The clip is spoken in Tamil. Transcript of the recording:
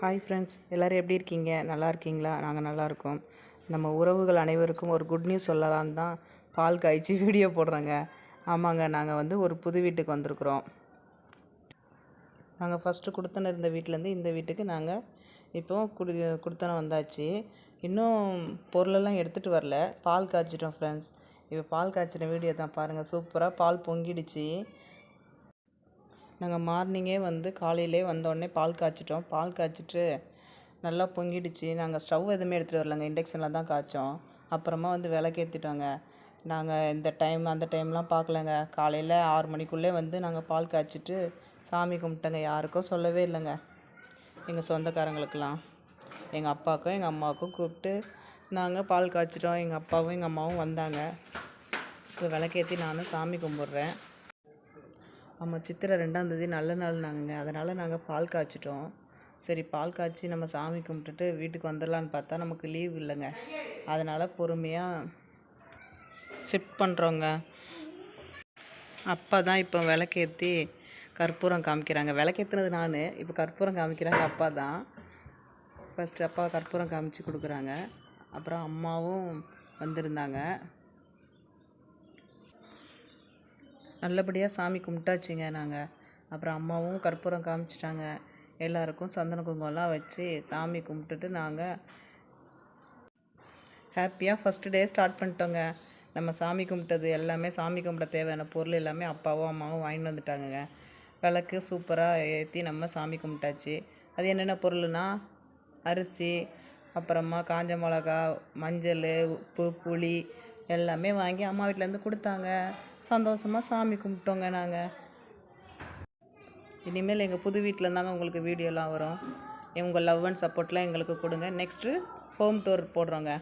ஹாய் ஃப்ரெண்ட்ஸ் எல்லோரும் எப்படி இருக்கீங்க? நல்லா இருக்கீங்களா? நாங்கள் நல்லா இருக்கோம். நம்ம உறவுகள் அனைவருக்கும் ஒரு குட் நியூஸ் சொல்லலான்னு தான் பால் காய்ச்சி வீடியோ போடுறோங்க. ஆமாங்க நாங்கள் வந்து ஒரு புது வீட்டுக்கு வந்திருக்குறோம். நாங்கள் ஃபஸ்ட்டு கொடுத்தன இருந்த வீட்டிலேருந்து இந்த வீட்டுக்கு நாங்கள் இப்போ குடி கொடுத்தன வந்தாச்சு. இன்னும் பொருளெல்லாம் எடுத்துகிட்டு வரல. பால் காய்ச்சிட்டோம் ஃப்ரெண்ட்ஸ் இப்போ பால் காய்ச்சின வீடியோ தான் பாருங்கள் சூப்பராக பால் பொங்கிடுச்சு. நாங்கள் மார்னிங்கே வந்து காலையிலே வந்தோடனே பால் காய்ச்சிட்டோம். பால் காய்ச்சிட்டு நல்லா பொங்கிடுச்சு. நாங்கள் ஸ்டவ் எதுவுமே எடுத்துகிட்டு வரலங்க. இண்டக்ஷனில் தான் காய்ச்சோம். அப்புறமா வந்து விளக்கேற்றிட்டோங்க நாங்கள் இந்த டைம் அந்த டைம்லாம் பார்க்கலங்க. காலையில் ஆறு மணிக்குள்ளே வந்து நாங்கள் பால் காய்ச்சிட்டு சாமி கும்பிட்டோங்க. யாருக்கும் சொல்லவே இல்லைங்க. எங்கள் சொந்தக்காரங்களுக்கெல்லாம். எங்கள் அப்பாவுக்கும் எங்கள் அம்மாவுக்கும் கூப்பிட்டு நாங்கள் பால் காய்ச்சிட்டோம். எங்கள் அப்பாவும் எங்கள் அம்மாவும் வந்தாங்க. இப்போ விளக்கேற்றி நானும் சாமி கும்பிட்றேன். ஆமாம் சித்திரை ரெண்டாந்தேதி நல்ல நாள் நாங்கள் அதனால் நாங்கள் பால் காய்ச்சிட்டோம். சரி பால் காய்ச்சி நம்ம சாமி கும்பிட்டுட்டு வீட்டுக்கு வந்துடலான்னு பார்த்தா நமக்கு லீவ் இல்லைங்க. அதனால் பொறுமையாக ஷிஃப்ட் பண்ணுறோங்க அப்பா தான் இப்போ விளக்கேற்றி கற்பூரம் காமிக்கிறாங்க. விளக்கேற்றுனது நான். இப்போ கற்பூரம் காமிக்கிறாங்க அப்பா தான் ஃபஸ்ட்டு அப்பா கற்பூரம் காமிச்சு கொடுக்குறாங்க. அப்புறம் அம்மாவும் வந்திருந்தாங்க. நல்லபடியாக சாமி கும்பிட்டாச்சுங்க நாங்கள் அப்புறம் அம்மாவும் கற்பூரம் காமிச்சிட்டாங்க. எல்லாருக்கும் சந்தன குங்குமம்லாம் வச்சு சாமி கும்பிட்டுட்டு நாங்கள் ஹாப்பியாக ஃபஸ்ட்டு டே ஸ்டார்ட் பண்ணிட்டோங்க. நம்ம சாமி கும்பிட்டது எல்லாமே சாமி கும்பிட தேவையான பொருள் எல்லாமே அப்பாவும் அம்மாவும் வாங்கிட்டு வந்துட்டாங்கங்க. விளக்கு சூப்பராக ஏற்றி நம்ம சாமி கும்பிட்டாச்சு. அது என்னென்ன பொருள்னா அரிசி அப்புறமா காஞ்ச மிளகா மஞ்சள் உப்பு புளி எல்லாமே வாங்கி அம்மா வீட்டிலேருந்து கொடுத்தாங்க. சந்தோஷமாக சாமி கும்பிட்டோங்க நாங்கள் இனிமேல் எங்கள் புது வீட்டில் இருந்தாங்க உங்களுக்கு வீடியோலாம் வரும். உங்கள் லவ் அண்ட் சப்போர்ட்லாம் எங்களுக்கு கொடுங்க. Next home tour போடுறோங்க.